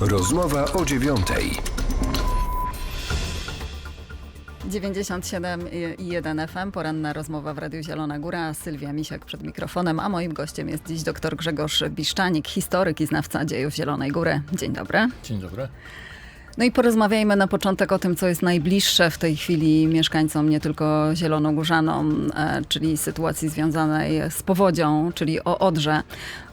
Rozmowa o dziewiątej. 97 i 1 FM, poranna rozmowa w Radiu Zielona Góra. Sylwia Misiak przed mikrofonem, a moim gościem jest dziś dr Grzegorz Biszczanik, historyk i znawca dziejów Zielonej Góry. Dzień dobry. Dzień dobry. No i porozmawiajmy na początek o tym, co jest najbliższe w tej chwili mieszkańcom, nie tylko zielonogórzanom, e, czyli sytuacji związanej z powodzią, czyli o Odrze.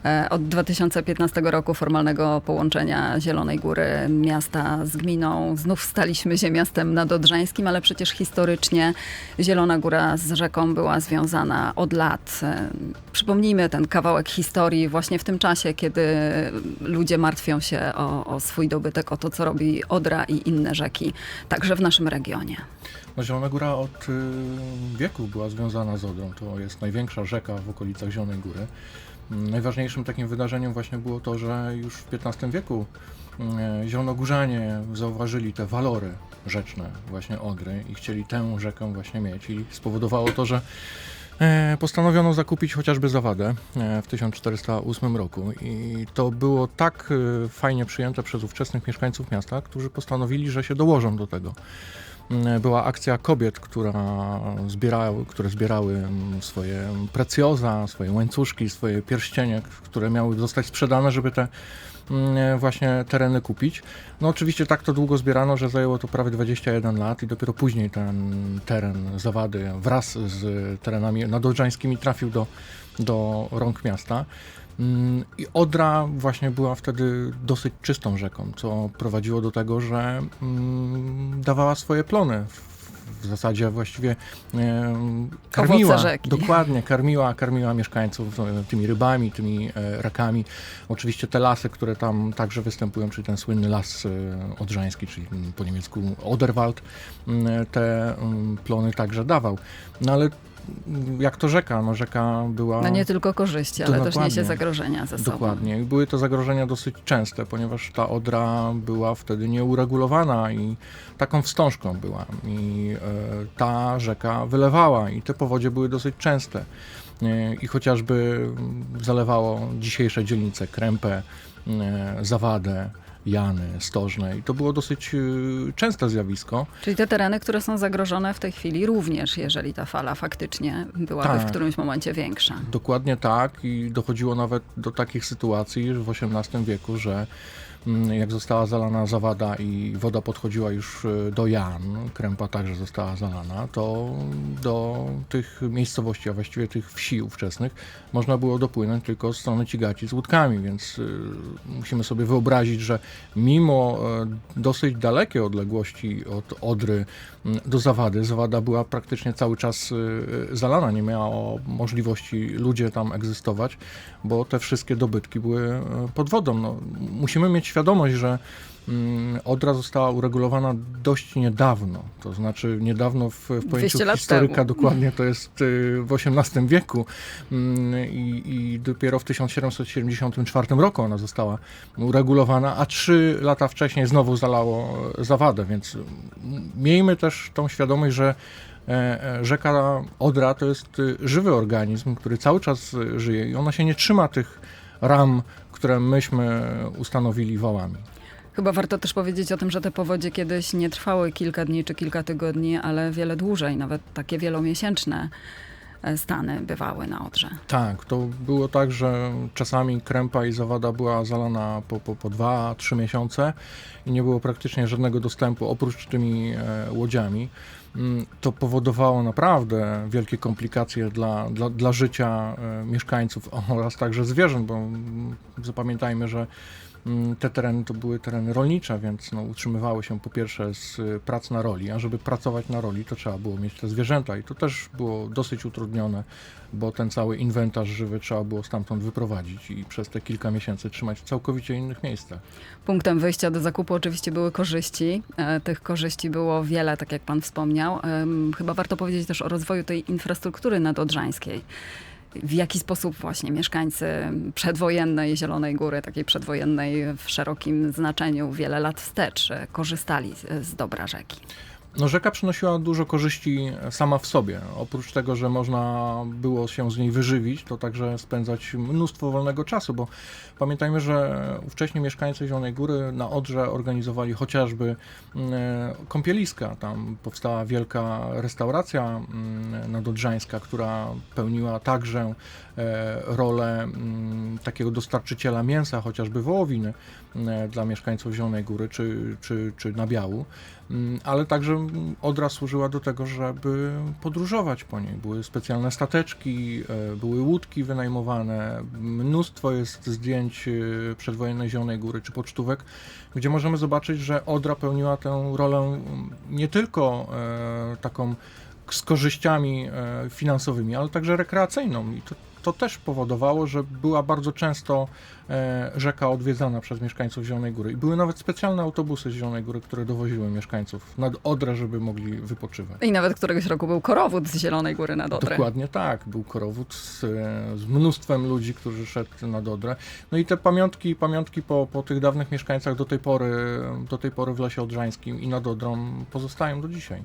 E, Od 2015 roku formalnego połączenia Zielonej Góry miasta z gminą. Znów staliśmy się miastem nadodrzańskim, ale przecież historycznie Zielona Góra z rzeką była związana od lat. E, Przypomnijmy ten kawałek historii właśnie w tym czasie, kiedy ludzie martwią się o, o swój dobytek, o to, co robi Odra i inne rzeki, także w naszym regionie. No, Zielona Góra od y, wieków była związana z Odrą. To jest największa rzeka w okolicach Zielonej Góry. Najważniejszym takim wydarzeniem właśnie było to, że już w XV wieku y, zielonogórzanie zauważyli te walory rzeczne właśnie Odry i chcieli tę rzekę właśnie mieć i spowodowało to, że e, postanowiono zakupić chociażby zawadę e, w 1408 roku i to było tak e, fajnie przyjęte przez ówczesnych mieszkańców miasta, którzy postanowili, że się dołożą do tego. Mm, Była akcja kobiet, która zbierały, które zbierały mm, swoje precjoza, swoje łańcuszki, swoje pierścienie, które miały zostać sprzedane, żeby te mm, właśnie tereny kupić. No oczywiście tak to długo zbierano, że zajęło to prawie 21 lat i dopiero później ten teren Zawady wraz z terenami nadodrzańskimi trafił do, do rąk miasta. Mm, I Odra właśnie była wtedy dosyć czystą rzeką, co prowadziło do tego, że mm, dawała swoje plony. W, zasadzie właściwie karmiła, dokładnie, karmiła, karmiła mieszkańców e, tymi rybami, tymi e, rakami. Oczywiście te lasy, które tam także występują, czyli ten słynny las e, odrzański, czyli mm, po niemiecku Oderwald, te plony także dawał. No ale jak to rzeka? No rzeka była... No nie tylko korzyści, ale też niesie zagrożenia ze sobą. Dokładnie. I były to zagrożenia dosyć częste, ponieważ ta Odra była wtedy nieuregulowana i taką wstążką była. I e, ta rzeka wylewała i te powodzie były dosyć częste. E, I chociażby zalewało dzisiejsze dzielnice Krępę, e, Zawadę, Jany, Stożne i to było dosyć e, częste zjawisko. Czyli te tereny, które są zagrożone w tej chwili również, jeżeli ta fala faktycznie byłaby w Tak. którymś momencie większa. Dokładnie tak i dochodziło nawet do takich sytuacji w XVIII wieku, że jak została zalana zawada i woda podchodziła już y, do Jan, Krępa także została zalana, to do tych miejscowości, a właściwie tych wsi ówczesnych można było dopłynąć tylko z strony Cigaci z łódkami, więc y, musimy sobie wyobrazić, że mimo y, dosyć dalekiej odległości od Odry mm, do Zawady, Zawada była praktycznie cały czas zalana, nie miała możliwości ludzie tam egzystować, bo te wszystkie dobytki były pod wodą. No, musimy mieć świadomość, że mm, Odra została uregulowana dość niedawno, to znaczy niedawno w, w pojęciu 200 lat historyka temu. dokładnie to jest y, w XVIII wieku. Mm, i, i dopiero w 1774 roku ona została uregulowana, a trzy lata wcześniej znowu zalało e, zawadę, więc mm, miejmy też tą świadomość, że e, e, rzeka Odra to jest y, żywy organizm, który cały czas y, żyje i ona się nie trzyma tych ram, które myśmy ustanowili wałami. Chyba warto też powiedzieć o tym, że te powodzie kiedyś nie trwały kilka dni czy kilka tygodni, ale wiele dłużej, nawet takie wielomiesięczne stany bywały na Odrze. Tak, to było tak, że czasami krępa i zawada była zalana po, po, po 2-3 miesiące i nie było praktycznie żadnego dostępu oprócz tymi e, łodziami. Mm, To powodowało naprawdę wielkie komplikacje dla, dla, dla życia e, mieszkańców oraz także zwierząt, bo mm, zapamiętajmy, że te tereny to były tereny rolnicze, więc no, utrzymywały się po pierwsze z y, prac na roli, a żeby pracować na roli, to trzeba było mieć te zwierzęta i to też było dosyć utrudnione, bo ten cały inwentarz żywy trzeba było stamtąd wyprowadzić i przez te kilka miesięcy trzymać w całkowicie innych miejscach. Punktem wyjścia do zakupu oczywiście były korzyści. E, Tych korzyści było wiele, tak jak pan wspomniał. Chyba warto powiedzieć też o rozwoju tej infrastruktury nadodrzańskiej. W jaki sposób właśnie mieszkańcy przedwojennej Zielonej Góry, takiej przedwojennej w szerokim znaczeniu, wiele lat wstecz, korzystali z dobra rzeki. No, rzeka przynosiła dużo korzyści sama w sobie. Oprócz tego, że można było się z niej wyżywić, to także spędzać mnóstwo wolnego czasu, bo pamiętajmy, że wcześniej mieszkańcy Zielonej Góry na Odrze organizowali chociażby mm, kąpieliska. Tam powstała wielka restauracja mm, nadodrzańska, która pełniła także e, rolę mm, takiego dostarczyciela mięsa, chociażby wołowiny mm, dla mieszkańców Zielonej Góry czy, czy, czy Nabiału. Ale także Odra służyła do tego, żeby podróżować po niej. Były specjalne stateczki, e, były łódki wynajmowane, mnóstwo jest zdjęć e, przedwojennej Zielonej Góry czy pocztówek, gdzie możemy zobaczyć, że Odra pełniła tę rolę nie tylko e, taką z korzyściami finansowymi, ale także rekreacyjną. I to, to też powodowało, że była bardzo często e, rzeka odwiedzana przez mieszkańców Zielonej Góry. I były nawet specjalne autobusy z Zielonej Góry, które dowoziły mieszkańców nad Odrę, żeby mogli wypoczywać. I nawet któregoś roku był korowód z Zielonej Góry na Odrę. Dokładnie tak. Był korowód z, e, z mnóstwem ludzi, którzy szedł na Odrę. No i te pamiątki, pamiątki po, po tych dawnych mieszkańcach do tej pory, do tej pory w Lesie Odrzańskim i nad Odrą pozostają do dzisiaj.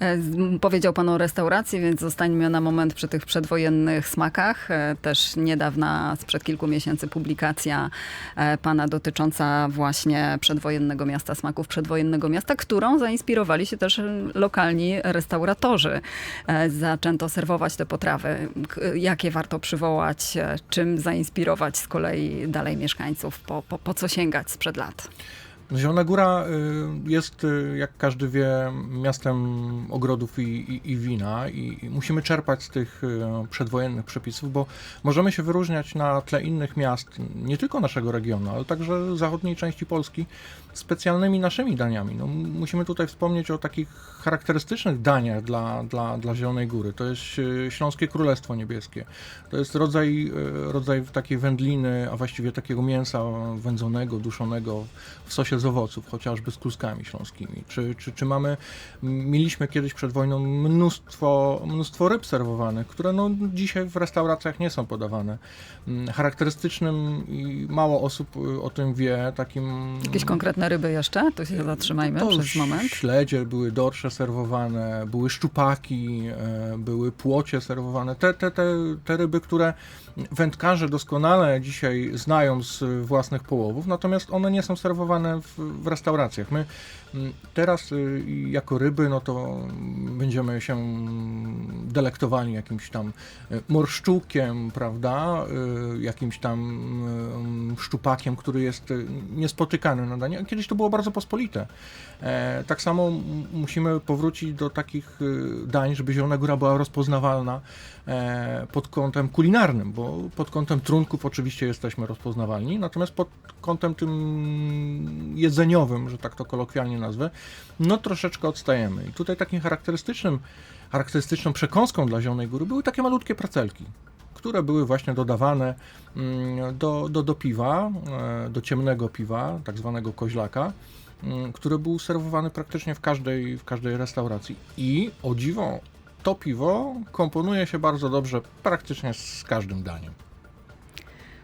E, Powiedział Pan o restauracji, więc zostańmy na moment przy tych przedwojennych smakach. E, Też niedawna, sprzed kilku miesięcy, publikacja e, Pana dotycząca właśnie przedwojennego miasta smaków, przedwojennego miasta, którą zainspirowali się też lokalni restauratorzy. Zaczęto serwować te potrawy. Jakie warto przywołać, czym zainspirować z kolei dalej mieszkańców, po, po, po co sięgać sprzed lat? Zielona Góra y, jest, y, jak każdy wie, miastem ogrodów i, i, i wina i musimy czerpać z tych y, przedwojennych przepisów, bo możemy się wyróżniać na tle innych miast, nie tylko naszego regionu, ale także zachodniej części Polski, specjalnymi naszymi daniami. No, musimy tutaj wspomnieć o takich charakterystycznych daniach dla, dla, dla Zielonej Góry. To jest Śląskie Królestwo Niebieskie. To jest rodzaj, rodzaj takiej wędliny, a właściwie takiego mięsa wędzonego, duszonego w sosie z owoców, chociażby z kluskami śląskimi. Czy, czy, czy mamy, mieliśmy kiedyś przed wojną mnóstwo, mnóstwo ryb serwowanych, które no dzisiaj w restauracjach nie są podawane. Mm, Charakterystycznym i mało osób y, o tym wie, takim... Jakieś konkretne ryby jeszcze? Tu się zatrzymajmy To przez moment. Śledzie, były dorsze serwowane, były szczupaki, e, były płocie serwowane. Te, te, te, te ryby, które wędkarze doskonale dzisiaj znają z własnych połowów, natomiast one nie są serwowane w, w restauracjach. My mm, teraz y, jako ryby, no to będziemy się delektowali jakimś tam y, morszczukiem, prawda, y, jakimś tam szczupakiem, który jest niespotykany na danie. Kiedyś to było bardzo pospolite. E, tak samo musimy powrócić do takich dań, żeby Zielona Góra była rozpoznawalna e, pod kątem kulinarnym, bo pod kątem trunków oczywiście jesteśmy rozpoznawalni, natomiast pod kątem tym jedzeniowym, że tak to kolokwialnie nazwę, no troszeczkę odstajemy. I tutaj takim charakterystycznym, charakterystyczną przekąską dla Zielonej Góry były takie malutkie pracelki które były właśnie dodawane mm, do, do, do piwa, e, do ciemnego piwa, tak zwanego koźlaka, mm, który był serwowany praktycznie w każdej, w każdej restauracji. I o dziwo, to piwo komponuje się bardzo dobrze praktycznie z każdym daniem.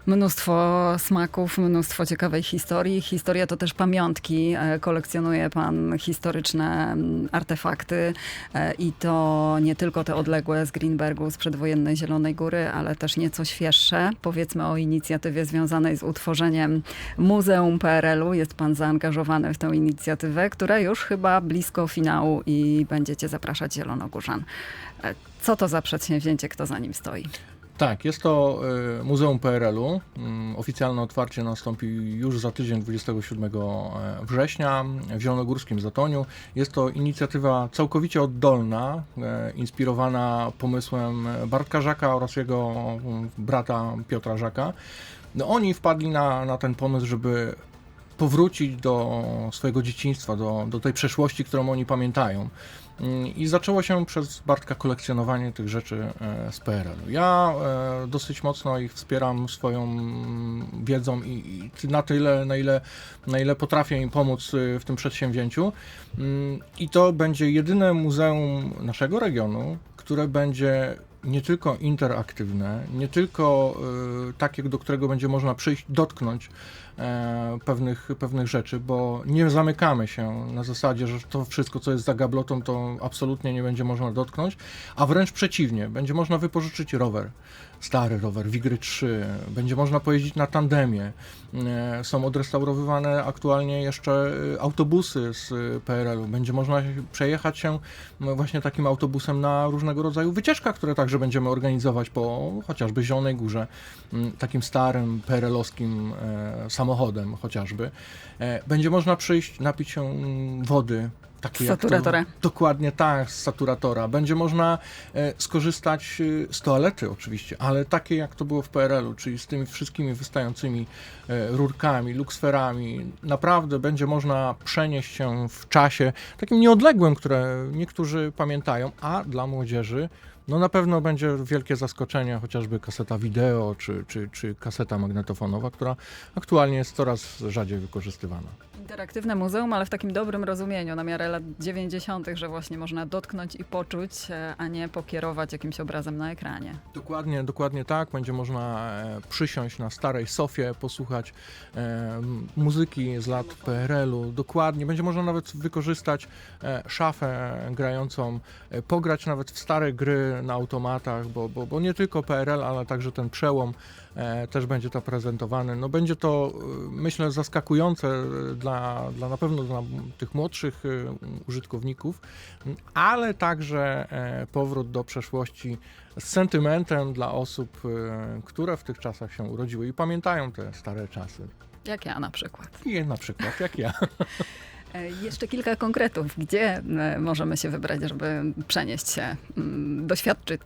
Mnóstwo smaków, mnóstwo ciekawej historii. Historia to też pamiątki. E, Kolekcjonuje pan historyczne mm, artefakty e, i to nie tylko te odległe z Greenbergu, z przedwojennej Zielonej Góry, ale też nieco świeższe. Powiedzmy o inicjatywie związanej z utworzeniem Muzeum PRL-u. Jest pan zaangażowany w tę inicjatywę, która już chyba blisko finału i będziecie zapraszać Zielonogórzan. E, Co to za przedsięwzięcie, kto za nim stoi? Tak, jest to y, Muzeum PRL-u. Mm, Oficjalne otwarcie nastąpi już za tydzień, 27 września w Zielonogórskim Zatoniu. Jest to inicjatywa całkowicie oddolna, e, inspirowana pomysłem Bartka Żaka oraz jego mm, brata Piotra Żaka. No, oni wpadli na, na ten pomysł, żeby powrócić do swojego dzieciństwa, do, do tej przeszłości, którą oni pamiętają. Mm, I zaczęło się przez Bartka kolekcjonowanie tych rzeczy e, z PRL-u. Ja e, dosyć mocno ich wspieram swoją wiedzą i, i na tyle, na ile, na ile potrafię im pomóc e, w tym przedsięwzięciu. Mm, I to będzie jedyne muzeum naszego regionu, które będzie nie tylko interaktywne, nie tylko y, takie, do którego będzie można przyjść, dotknąć e, pewnych, pewnych rzeczy, bo nie zamykamy się na zasadzie, że to wszystko, co jest za gablotą, to absolutnie nie będzie można dotknąć, a wręcz przeciwnie, będzie można wypożyczyć rower, stary rower, Wigry 3, będzie można pojeździć na tandemie, e, są odrestaurowywane aktualnie jeszcze e, autobusy z e, PRL-u, będzie można przejechać się no, właśnie takim autobusem na różnego rodzaju wycieczkach, które także będziemy organizować po chociażby Zielonej Górze, m, takim starym PRL-owskim samochodem chociażby. Będzie można przyjść, napić się mm, wody. Takiej Z jak to- saturatora. Dokładnie tak, z saturatora. Będzie można e, skorzystać e, z toalety oczywiście, ale takie jak to było w PRL-u, czyli z tymi wszystkimi wystającymi e, rurkami, luksferami. Naprawdę będzie można przenieść się w czasie takim nieodległym, które niektórzy pamiętają, a dla młodzieży no na pewno będzie wielkie zaskoczenie, chociażby kaseta wideo czy, czy, czy kaseta magnetofonowa, która aktualnie jest coraz rzadziej wykorzystywana. Interaktywne muzeum, ale w takim dobrym rozumieniu, na miarę lat 90., że właśnie można dotknąć i poczuć, e, a nie pokierować jakimś obrazem na ekranie. Dokładnie, dokładnie tak. Będzie można e, przysiąść na starej sofie, posłuchać e, muzyki z lat PRL-u. Dokładnie. Będzie można nawet wykorzystać szafę grającą, pograć nawet w stare gry na automatach, bo, bo, bo nie tylko PRL, ale także ten przełom e, też będzie to prezentowany. No będzie to, e, myślę, zaskakujące e, dla, dla na pewno dla tych młodszych użytkowników, ale także powrót do przeszłości z sentymentem dla osób, które w tych czasach się urodziły i pamiętają te stare czasy. Jak ja na przykład. I na przykład jak ja. E, Jeszcze kilka konkretów. Gdzie e, możemy się wybrać, żeby przenieść się, mm, doświadczyć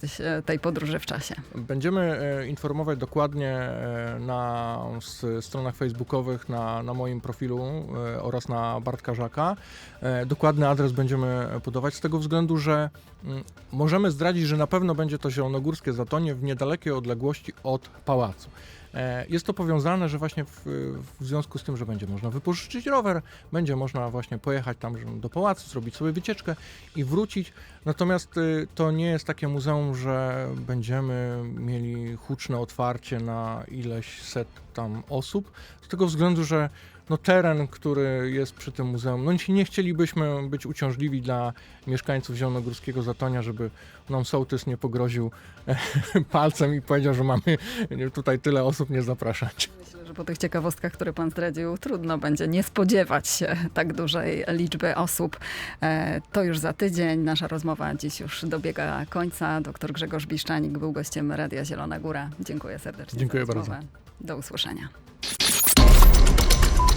tej podróży w czasie? Będziemy e, informować dokładnie na stronach facebookowych, na, na moim profilu oraz na Bartka Żaka. Dokładny adres będziemy podawać z tego względu, że mm, możemy zdradzić, że na pewno będzie to zielonogórskie zatonie w niedalekiej odległości od pałacu. E, Jest to powiązane, że właśnie w, w związku z tym, że będzie można wypożyczyć rower, będzie można właśnie pojechać tam do pałacu, zrobić sobie wycieczkę i wrócić. Natomiast y, to nie jest takie muzeum, że będziemy mieli huczne otwarcie na ileś set tam osób, z tego względu, że no teren, który jest przy tym muzeum, no nie chcielibyśmy być uciążliwi dla mieszkańców Zielonogórskiego Zatonia, żeby nam sołtys nie pogroził palcem i powiedział, że mamy tutaj tyle osób nie zapraszać. Myślę, że po tych ciekawostkach, które pan zdradził, trudno będzie nie spodziewać się tak dużej liczby osób. E, To już za tydzień. Nasza rozmowa dziś już dobiega końca. Dr Grzegorz Biszczanik był gościem Radia Zielona Góra. Dziękuję serdecznie Dziękuję bardzo. Do usłyszenia.